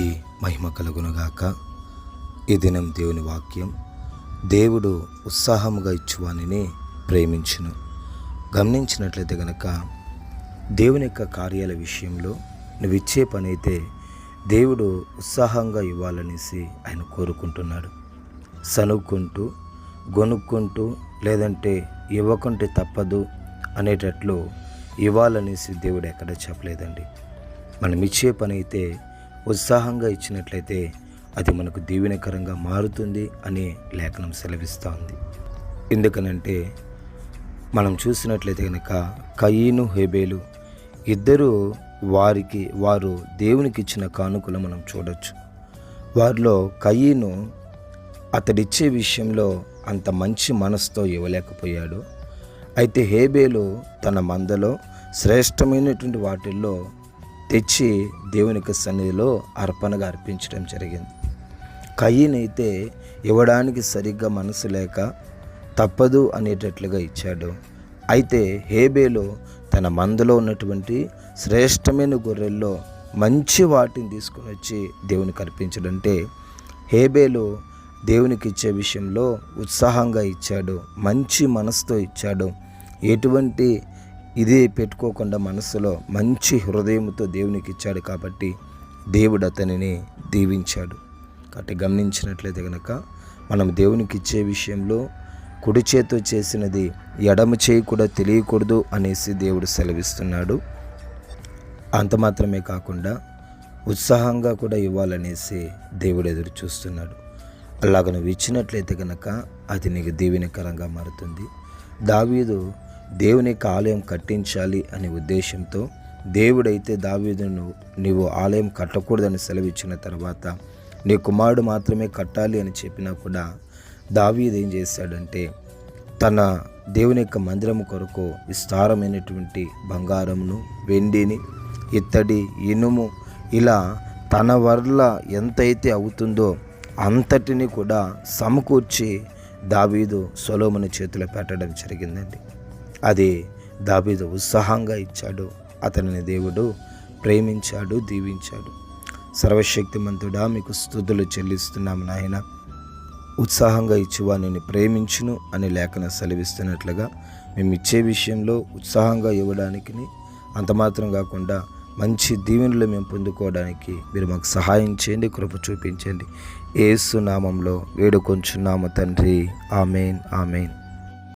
దేవునికి మహిమ కలుగునుగాక. ఈ దినం దేవుని వాక్యం దేవుడు ఉత్సాహముగా ఇచ్చువానిని ప్రేమించును. గమనించినట్లయితే గనక దేవుని యొక్క కార్యాల విషయంలో నువ్వు ఇచ్చే పని అయితే దేవుడు ఉత్సాహంగా ఇవ్వాలనేసి ఆయన కోరుకుంటున్నాడు. సనుక్కుంటూ గొనుక్కుంటూ లేదంటే ఇవ్వకుంటే తప్పదు అనేటట్లు ఇవ్వాలనేసి దేవుడు ఎక్కడ చెప్పలేదండి. మనం ఇచ్చే పని అయితే ఉత్సాహంగా ఇచ్చినట్లయితే అది మనకు దీవెనకరంగా మారుతుంది అని లేఖనం సెలవిస్తోంది. ఎందుకనంటే మనం చూసినట్లయితే కనుక కయీను హేబేలు ఇద్దరు వారికి వారు దేవునికి ఇచ్చిన కానుకలు మనం చూడొచ్చు. వారిలో కయీను అతడిచ్చే విషయంలో అంత మంచి మనసుతో ఇవ్వలేకపోయాడు. అయితే హేబేలు తన మందలో శ్రేష్టమైనటువంటి వాటిల్లో తెచ్చి దేవునికి సన్నిధిలో అర్పణగా అర్పించడం జరిగింది. కయ్యనైతే ఇవ్వడానికి సరిగ్గా మనసు లేక తప్పదు అనేటట్లుగా ఇచ్చాడు. అయితే హేబేలో తన మందలో ఉన్నటువంటి శ్రేష్టమైన గొర్రెల్లో మంచి వాటిని తీసుకుని వచ్చి దేవునికి అర్పించడంటే హేబేలు దేవునికి ఇచ్చే విషయంలో ఉత్సాహంగా ఇచ్చాడు మంచి మనసుతో ఇచ్చాడు. ఎటువంటి ఇది పెట్టుకోకుండా మనసులో మంచి హృదయంతో దేవునికి ఇచ్చాడు కాబట్టి దేవుడు అతనిని దీవించాడు. కాబట్టి గమనించినట్లయితే కనుక మనం దేవునికి ఇచ్చే విషయంలో కుడి చేతో చేసినది ఎడమ చేయి కూడా తెలియకూడదు అనేసి దేవుడు సెలవిస్తున్నాడు. అంత మాత్రమే కాకుండా ఉత్సాహంగా కూడా ఇవ్వాలనేసి దేవుడు ఎదురు చూస్తున్నాడు. అలాగ నువ్వు ఇచ్చినట్లయితే కనుక అది నీకు దీవెనకరంగా మారుతుంది. దావీదు దేవుని యొక్క ఆలయం కట్టించాలి అనే ఉద్దేశంతో దేవుడైతే దావీదును నీవు ఆలయం కట్టకూడదని సెలవిచ్చిన తర్వాత నీ కుమారుడు మాత్రమే కట్టాలి అని చెప్పినా కూడా దావీదు ఏం చేశాడంటే తన దేవుని యొక్క మందిరం కొరకు విస్తారమైనటువంటి బంగారమును వెండిని ఇత్తడి ఇనుము ఇలా తన వల్ల ఎంతైతే అవుతుందో అంతటిని కూడా సమకూర్చి దావీదు సొలోమని చేతిలో పెట్టడం జరిగిందండి. అది దాబీదు ఉత్సాహంగా ఇచ్చాడు. అతనిని దేవుడు ప్రేమించాడు దీవించాడు. సర్వశక్తిమంతుడా మీకు స్థుతులు చెల్లిస్తున్నాము నాయన. ఉత్సాహంగా ఇచ్చువా నేను ప్రేమించును అని లేఖన సెలవిస్తున్నట్లుగా మేము ఇచ్చే విషయంలో ఉత్సాహంగా ఇవ్వడానికి అంత మాత్రం కాకుండా మంచి దీవెనలు మేము పొందుకోవడానికి మీరు మాకు సహాయం చేయండి కృప చూపించండి. ఏసు నామంలో వేడుకొంచున్నాము తండ్రి. Amen amen.